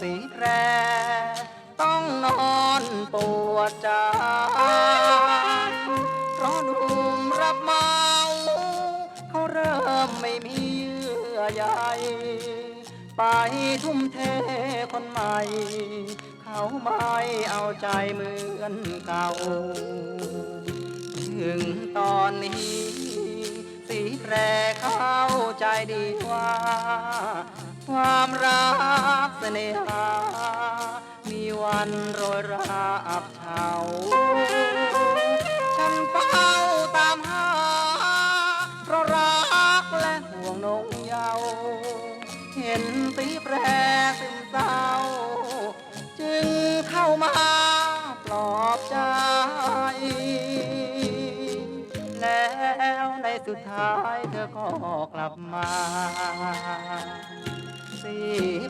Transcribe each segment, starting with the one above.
สีแพร ต้องนอนปวดใจเพราะหนุ่มรับเมาเขาเริ่มไม่มีเยื่อใยไปทุ่มเทคนใหม่ เขาไม่เอาใจเหมือนเก่า ถึงตอนนี้ สีแพรเข้าใจดีว่า ความรักเสน่หา มีวันโรยราอับเฉาฉันเฝ้าตามหา เพราะรักและห่วงนงเยาเห็นสีแพรซึมเศร้า จึงเข้ามาปลอบใจ แล้วในสุดท้ายเธอก็กลับมา สี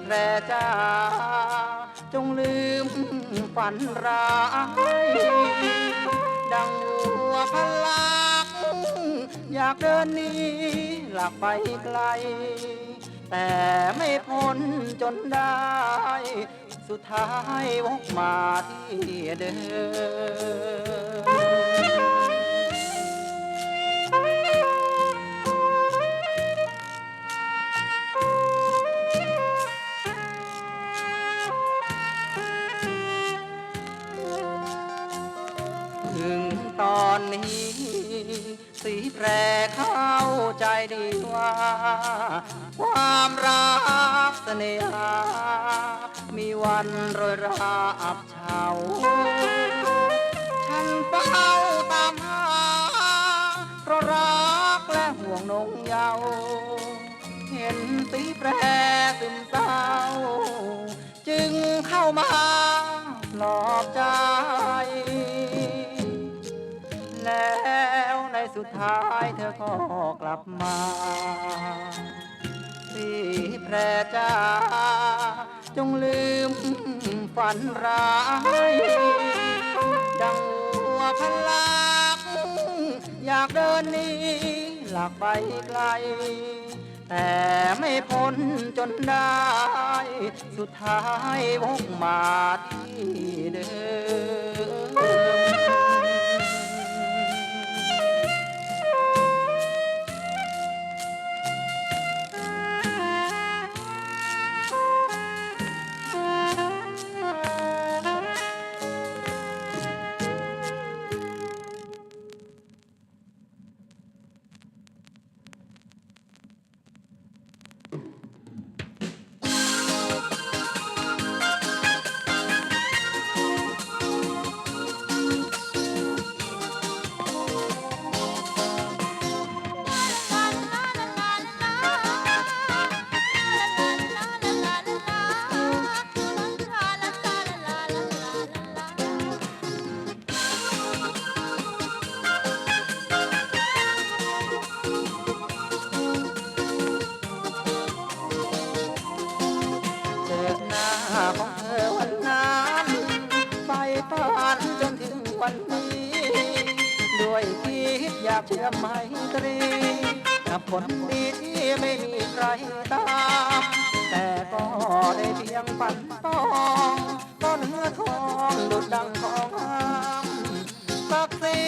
แพรจ้าจงลืมฝันร้าย ดังวัวพลัก อยากเดินหนี้หลักไปไกล แต่ไม่พ้นจนได้ สุดท้ายวกมาที่เดิม แพรเข้าใจดีว่า ความรักเสน่หามีวันโรยราอับเฉาฉันเฝ้าตามหาเพราะรักและห่วงนงเยาเห็นสีแปรซึมเศร้า จึงเข้ามาปลอบใจ สุดท้ายเธอก็กลับมาสีแพรจ้าจงลืมฝันร้าย ดังวัวพลัก อยากเดินนี้หลักไปไกล แต่ไม่พ้นจนได้ สุดท้ายวกมาที่เดิม อยากเชื่อมไมตรีกับคนดีที่ไม่มีใครตาม แต่ก็ได้เพียงฝันต้องก็เนื้อทองดุดดังของงามศักดิ์ศรี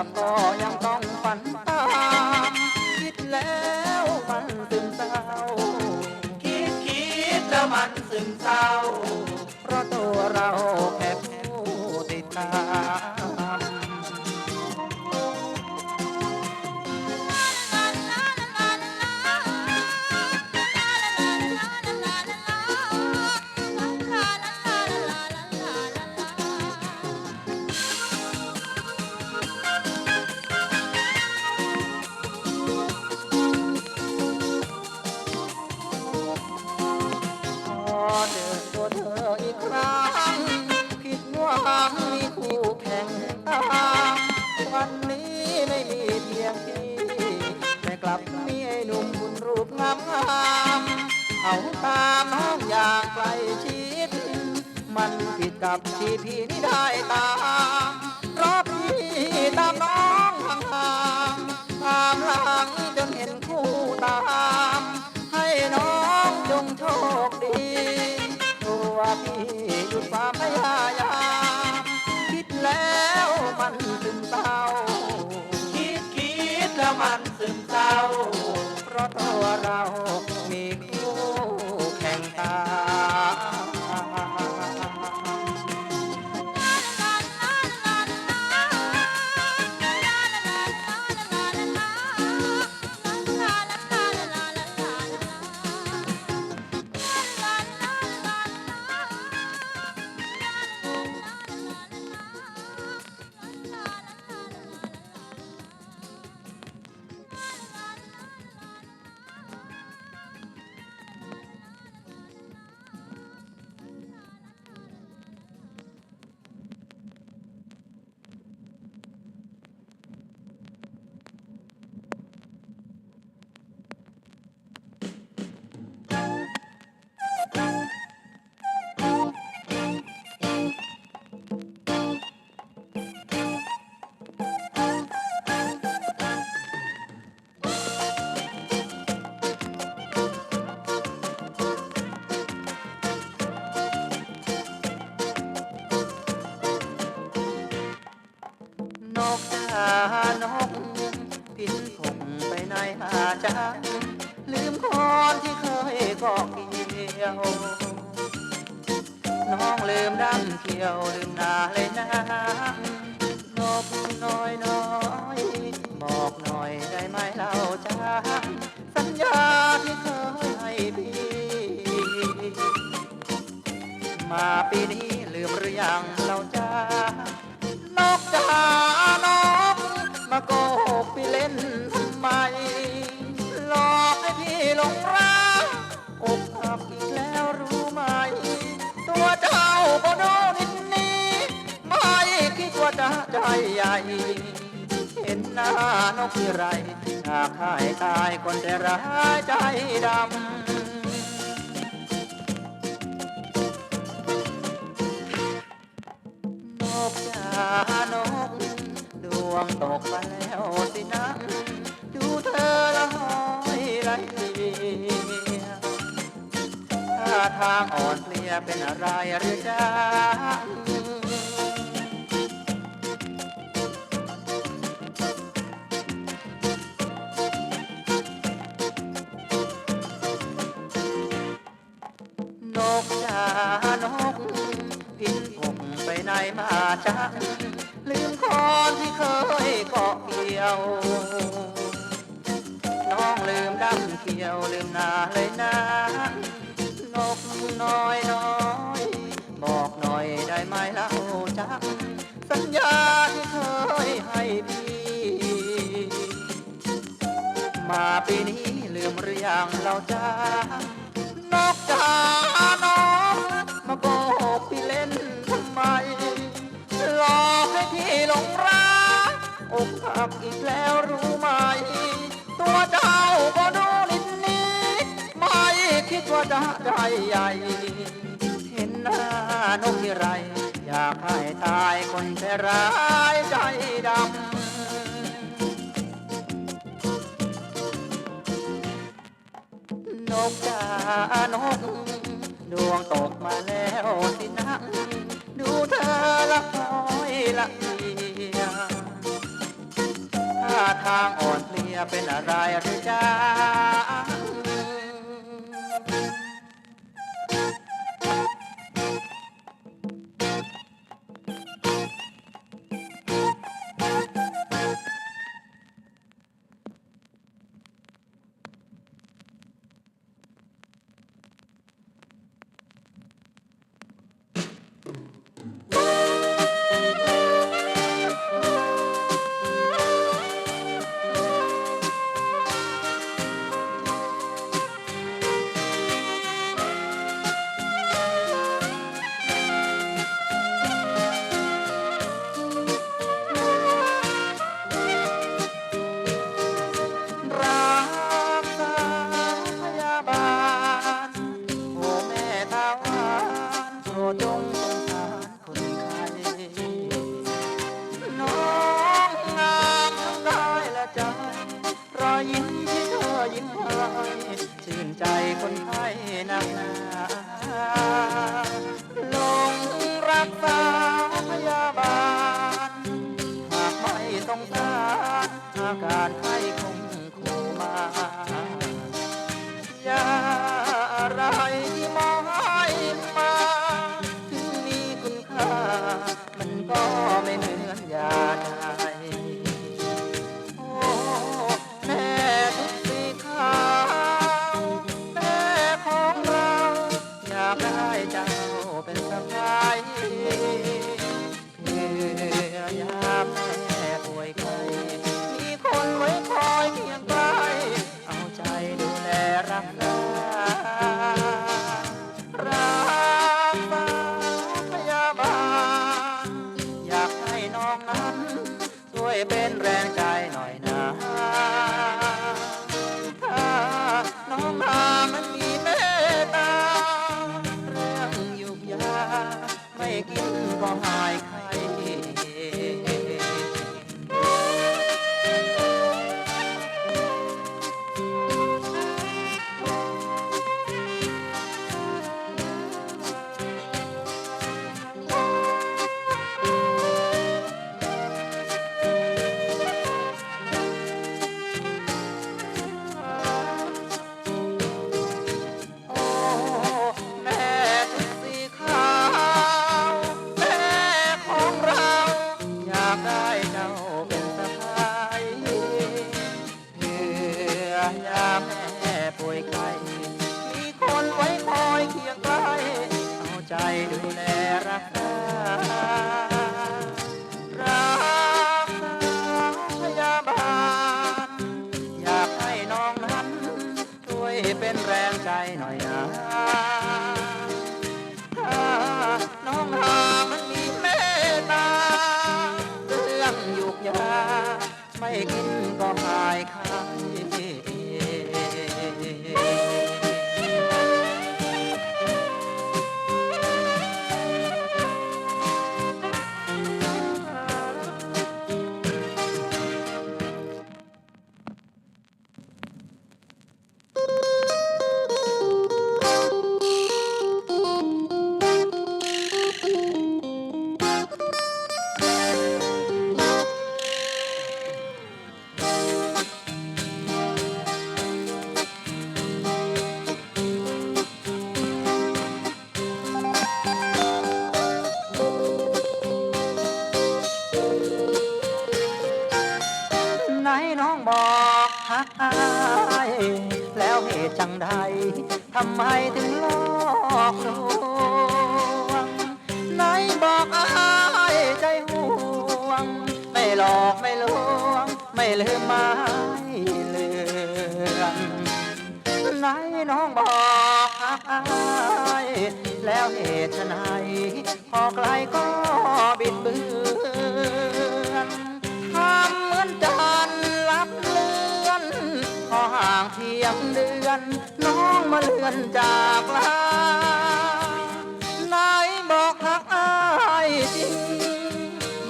ลับก็ยังต้องฝันตามคิดแล้วมันซึมเศร้า คิดคิดแล้วมันซึมเศร้า เพราะตัวเรา หนุ่มบุญรูปงามงามเอาตามห้องอย่างไกล้ชิด มันผิดกับที่พี่นี่ได้ตามเพราะพี่ตามน้องห่างๆตามหลังจนเห็นคู่ตาม ตัวเรา มี หาจ้าลืมคนที่เคยเกาะเกี่ยว น้องลืมดำเขียวลืมนาเลยนะนกน้อยน้อยบอกหน่อยได้ไหมเล่าจ้าสัญญาที่เคยให้พี่ มาปีนี้ลืมหรือยังเราจ้านกจ๋านกมาโกหกพี่เล่น ไมหลอกให้พี่หลงรักอกหักอีกแล้วรู้ไหม ตัวเจ้าก็โดนนิดนี้ไม่คิดว่าจะใจใหญ่ เห็นหน้านกที่ไรหากหายตายคนแต่ร้ายใจดำนกจ๋านกดวงตกไปแล้วสินะ ทางอ่อนเพลียเป็นอะไรหรือจ้านกจานกพินผงไปไหนมาจ้า ปีนี้ลืมเรื่อยังเราจ้านกจาาน้องมาโกหกพี่เล่นทำไมหลอกให้พี่หลงรักอกหักอีกแล้วรู้ไหม ตัวเจ้าก็ดูนิดนนี้ ไม่คิดว่าจะได้ใหญ่ เห็นหน้านกที่ไร อยากให้ตายคนแต่ร้ายใจดำ กจานกดวงตกมาแล้วสินัะดูเธอละคอยละเอียท่าทางอ่อนเพลียเป็นอะไรหรือจ้า เหตุไฉนพอไกลก็บิดเบือนทำเหมือนจันรับเลือน พอห่างเพียงเดือน น้องมาเลือนจากลาไหนบอกทักอายจริง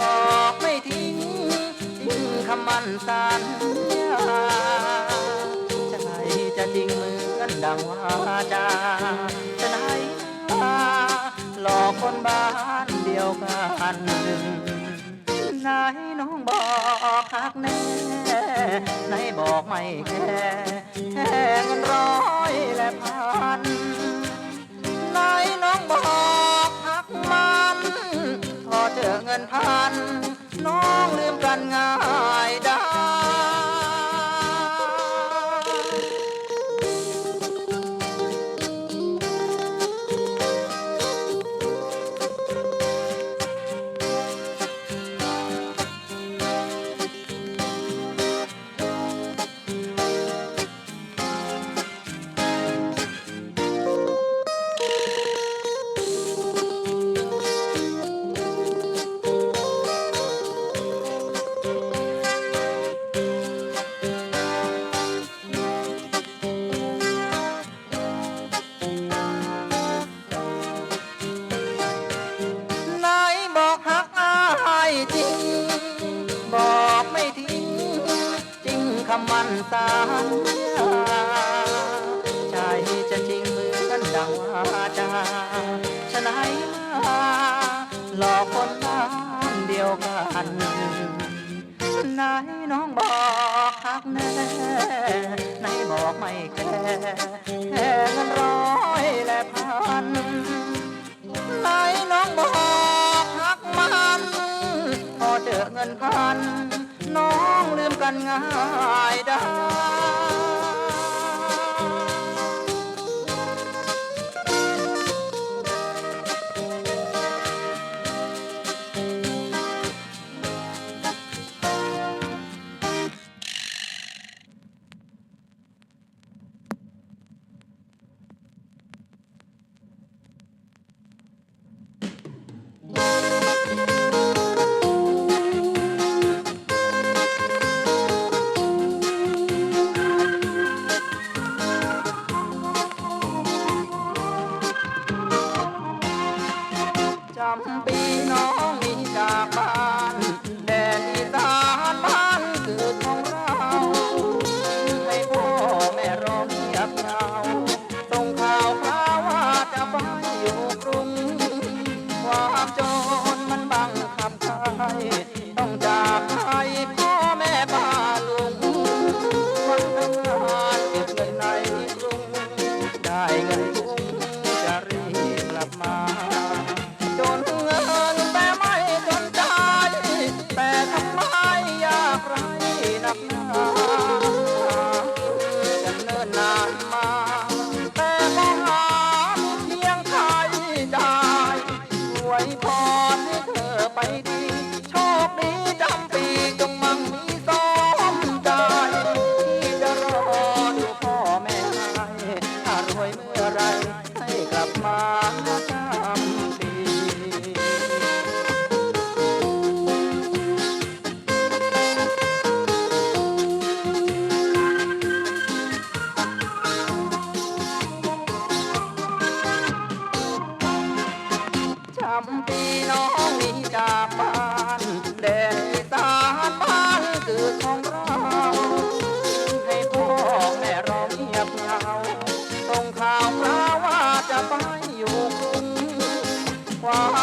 บอกไม่ทิ้งจริงคำมันสัญญาใจจะจริงเหมือนดังวาจา หลอกคนบ้านเดียวกันนายน้องบอกหักแน่นายบอกไม่แค่แค่งร้อยและพันนายน้องบอกหักมัน พอเจอเงินพัน น้องลืมกันงาน กแน่ไนบอกไม่แค่แค่เงินร้อยและพันไหนน้องบอกหักมัน พอเจอเงินพัน น้องลืมกันง่ายได้ Oh.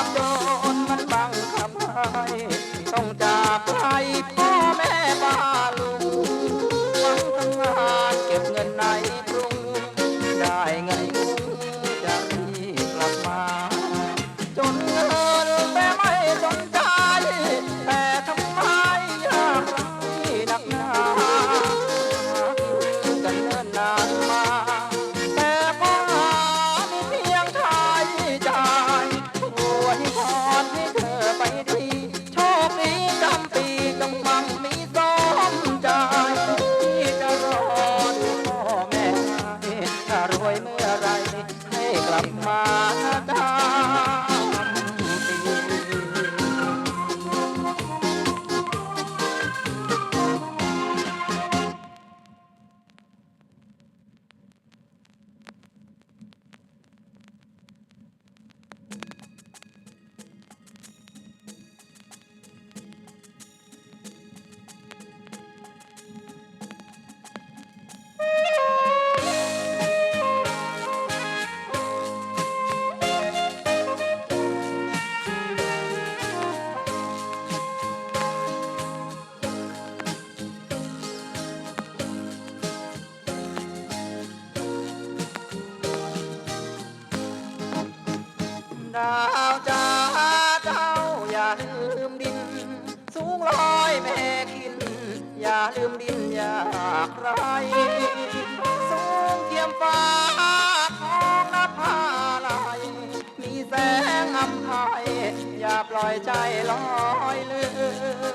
ใจลอยเลื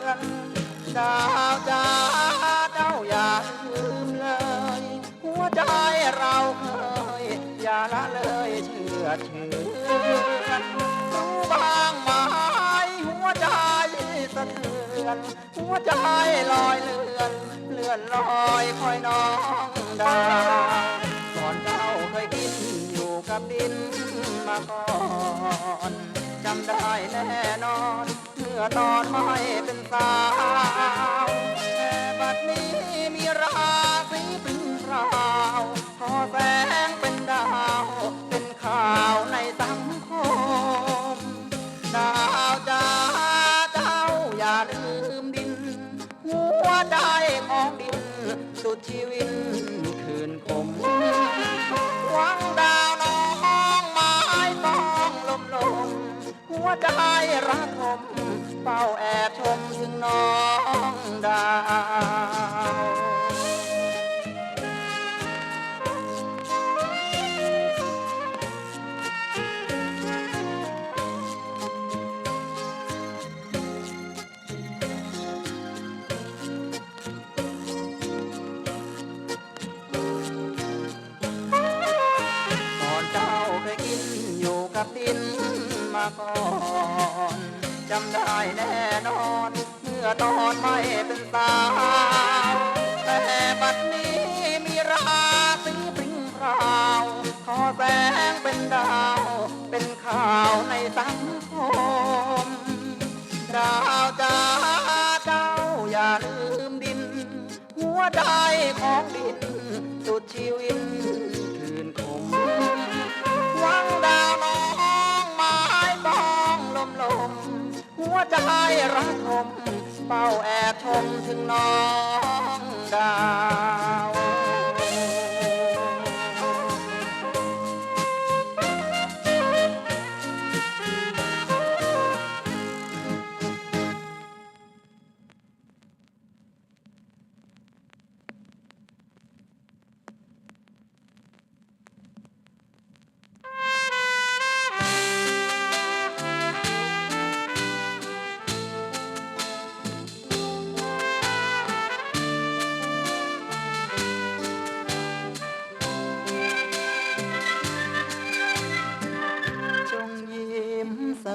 อนดาวจ้าเจ้าอย่าลืมเลย หัวใจเราเคยอย่าละเลยเชื่อเชื่อนรู้บ้างไหมหัวใจสะเทือนหัวใจลอยเลือน เลื่อนลอยคอยน้องดาวก่อนเจ้าเคยกินอยู่กับดินมาก่อนำได้แน่นอนเมื่อตอนไม่เป็นสาวแต่บัดนี้มีราศีเป็นราวพอแสงเป็นดาว เป็นข่าวในสังคม ดาวจ้าเจ้าอย่าลืมดิน หัวใจของดินสุดชีวิต หัวใจรักผมเฝ้าแอบชมถึงน้องดาว มาก่อนจำได้แน่นอน เมื่อตอนไม่เป็นสาวแต่บัดนี้มีราศีปริงราวขอแสงเป็นดาว เป็นข่าวในสังคม ดาวจ้าเจ้าอย่าลืมดิน หัวใจของดิน สุดชีวิต หัวใจรักผมเฝ้าแอบชมถึงน้องดาว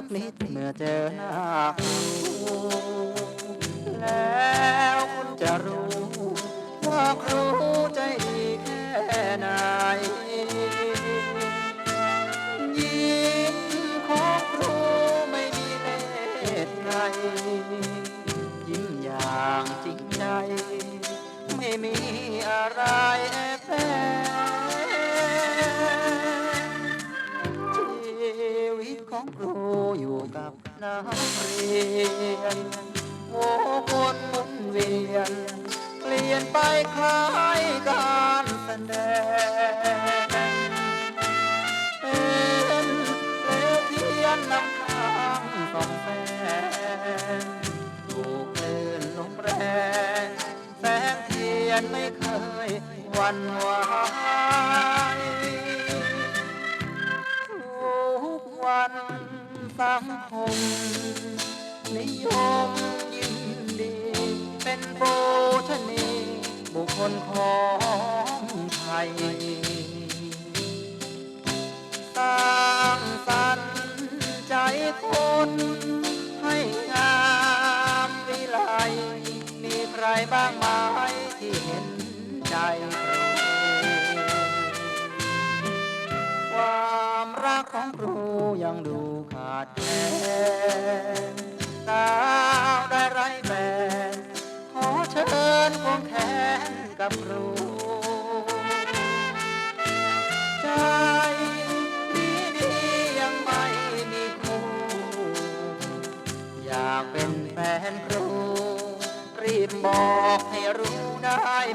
มสักนิดเมื่อเจอหน้าครูแล้ว เรียนโอ้คนหมุนเวียน เปลี่ยนไปคล้ายการแสดงเป็นเลเทียนนำทางสองแสงถูกคลื่นลมแรง แสงเทียนไม่เคยวันวทุ สังคม นิยมยินดี เป็นโบชนีบุคคลของไทยสร้างสรรค์ใจคนให้งามวิไลมีใครบ้างไหมที่เห็นใจ ของครูยังดูขาดแคลนสาวได้ไรแฟนขอเชิญควงแขนกับครู ใจดีดียังไม่มีครู อยากเป็นแฟนครู รีบบอกให้รู้ได้ไห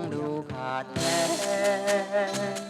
องดูขาดแคลน